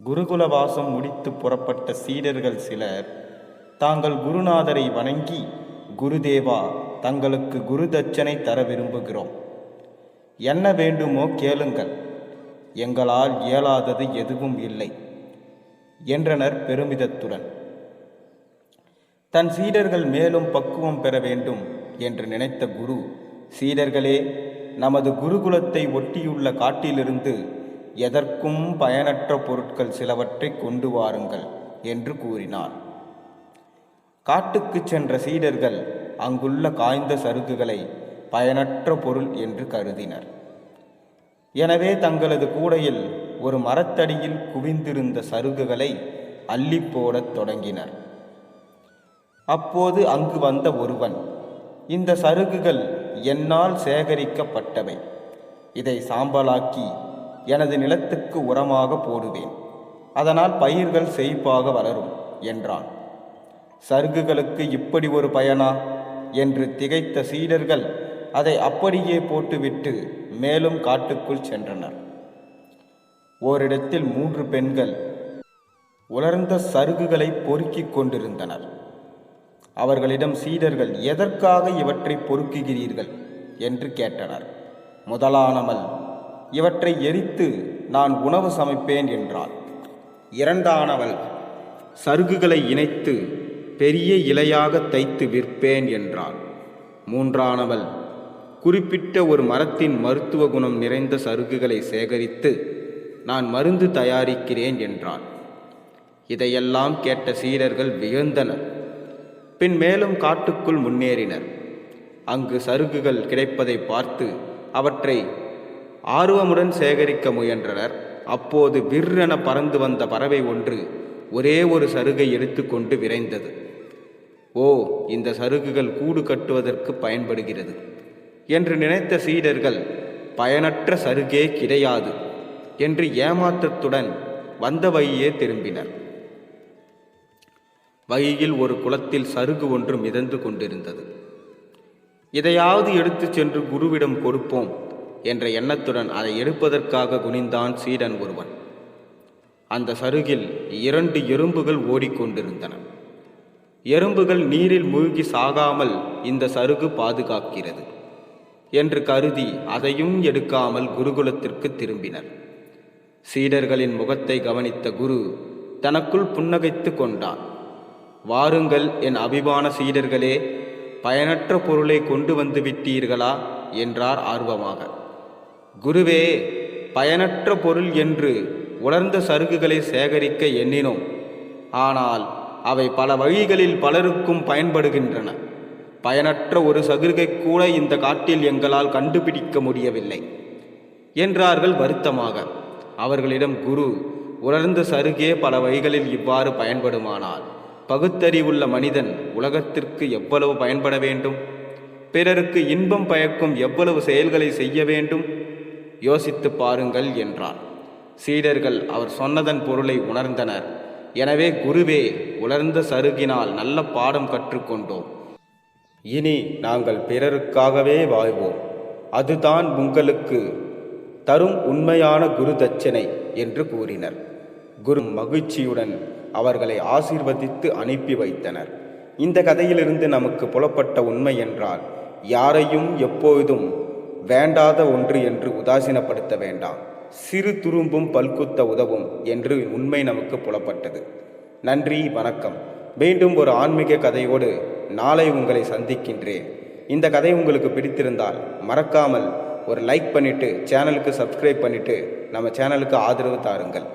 குருகுலவாசம் முடித்து புறப்பட்ட சீடர்கள் சிலர் தாங்கள் குருநாதரை வணங்கி குருதேவா தங்களுக்கு குரு தட்சணை தர விரும்புகிறோம். என்ன வேண்டுமோ கேளுங்கள். எங்களால் இயலாதது எதுவும் இல்லை என்றனர் பெருமிதத்துடன். தன் சீடர்கள் மேலும் பக்குவம் பெற வேண்டும் என்று நினைத்த குரு சீடர்களே நமது குருகுலத்தை ஒட்டியுள்ள காட்டிலிருந்து எதற்கும் பயனற்ற பொருட்கள் சிலவற்றை கொண்டு வாருங்கள் என்று கூறினார். காட்டுக்குச் சென்ற சீடர்கள் அங்குள்ள காய்ந்த சருகுகளை பயனற்ற பொருள் என்று கருதினர். எனவே தங்களது கூடையில் ஒரு மரத்தடியில் குவிந்திருந்த சருகுகளை அள்ளி போடத் தொடங்கினர். அப்போது அங்கு வந்த ஒருவன் இந்த சருகுகள் என்னால் சேகரிக்கப்பட்டவை. இதை சாம்பலாக்கி எனது நிலத்துக்கு உரமாக போடுவேன். அதனால் பயிர்கள் செழிப்பாக வளரும் என்றான். சருகுகளுக்கு இப்படி ஒரு பயனா? என்று திகைத்த சீடர்கள் அதை அப்படியே போட்டுவிட்டு மேலும் காட்டுக்குள் சென்றனர். ஓரிடத்தில் மூன்று பெண்கள் உலர்ந்த சருகுகளை பொறுக்கிக் கொண்டிருந்தனர். அவர்களிடம் சீடர்கள் எதற்காக இவற்றை பொறுக்குகிறீர்கள்? என்று கேட்டனர். முதலானமல் இவற்றை எரித்து நான் உணவு சமைப்பேன் என்றாள். இரண்டானவள் சருகுகளை இணைத்து பெரிய இலையாக தைத்து விற்பேன் என்றாள். மூன்றானவள் குறிப்பிட்ட ஒரு மரத்தின் மருத்துவ குணம் நிறைந்த சருகுகளை சேகரித்து நான் மருந்து தயாரிக்கிறேன் என்றாள். இதையெல்லாம் கேட்ட சீடர்கள் வியந்தனர். பின் மேலும் காட்டுக்குள் முன்னேறினர். அங்கு சருகுகள் கிடைப்பதை பார்த்து அவற்றை ஆர்வமுடன் சேகரிக்க முயன்றனர். அப்போது விற்றென பறந்து வந்த பறவை ஒன்று ஒரே ஒரு சருகை எடுத்துக்கொண்டு விரைந்தது. ஓ இந்த சருகுகள் கூடு கட்டுவதற்கு பயன்படுகிறது என்று நினைத்த சீடர்கள் பயனற்ற சருகே கிடையாது என்று ஏமாற்றத்துடன் வந்த வழியே திரும்பினர். வழியில் ஒரு குளத்தில் சருகு ஒன்று மிதந்து கொண்டிருந்தது. இதையாவது எடுத்துச் சென்று குருவிடம் கொடுப்போம் என்ற எண்ணத்துடன் அதை எடுப்பதற்காக குனிந்தான் சீடன் ஒருவன். அந்த சருகில் இரண்டு எறும்புகள் ஓடிக்கொண்டிருந்தன. எறும்புகள் நீரில் மூழ்கி சாகாமல் இந்த சருகு பாதுகாக்கிறது என்று கருதி அதையும் எடுக்காமல் குருகுலத்திற்கு திரும்பினர். சீடர்களின் முகத்தை கவனித்த குரு தனக்குள் புன்னகைத்து கொண்டான். வாருங்கள் என் அபிமான சீடர்களே பயனற்ற பொருளை கொண்டு வந்து விட்டீர்களா? என்றார் ஆர்வமாக. குருவே பயனற்ற பொருள் என்று உலர்ந்த சருகுகளை சேகரிக்க எண்ணினோம். ஆனால் அவை பல வழிகளில் பலருக்கும் பயன்படுகின்றன. பயனற்ற ஒரு சருகை கூட இந்த காட்டில் எங்களால் கண்டுபிடிக்க முடியவில்லை. என்றார்கள் வருத்தமாக. அவர்களிடம் குரு உலர்ந்த சருகே பல வழிகளில் இவ்வாறு பயன்படுமானால் பகுத்தறிவுள்ள மனிதன் உலகத்திற்கு எவ்வளவு பயன்பட வேண்டும்? பிறருக்கு இன்பம் பயக்கும் எவ்வளவு செயல்களை செய்ய வேண்டும்? யோசித்து பாருங்கள் என்றார். சீடர்கள் அவர் சொன்னதன் பொருளை உணர்ந்தனர். எனவே குருவே உலர்ந்த சருகினால் நல்ல பாடம் கற்றுக்கொண்டோம் இனி நாங்கள் பிறருக்காகவே வாழ்வோம். அதுதான் உங்களுக்கு தரும் உண்மையான குரு தட்சணை என்று கூறினர். குரு மகிழ்ச்சியுடன் அவர்களை ஆசீர்வதித்து அனுப்பி வைத்தனர். இந்த கதையிலிருந்து நமக்கு புலப்பட்ட உண்மை என்றால் யாரையும் எப்பொழுதும் வேண்டாத ஒன்று என்று உதாசீனப்படுத்த வேண்டாம். சிறு துரும்பும் பல்குத்த உதவும் என்று உண்மை நமக்கு புலப்பட்டது. நன்றி வணக்கம். மீண்டும் ஒரு ஆன்மீக கதையோடு நாளை உங்களை சந்திக்கின்றேன். இந்த கதை உங்களுக்கு பிடித்திருந்தால் மறக்காமல் ஒரு லைக் பண்ணிவிட்டு சேனலுக்கு சப்ஸ்கிரைப் பண்ணிவிட்டு நம்ம சேனலுக்கு ஆதரவு தாருங்கள்.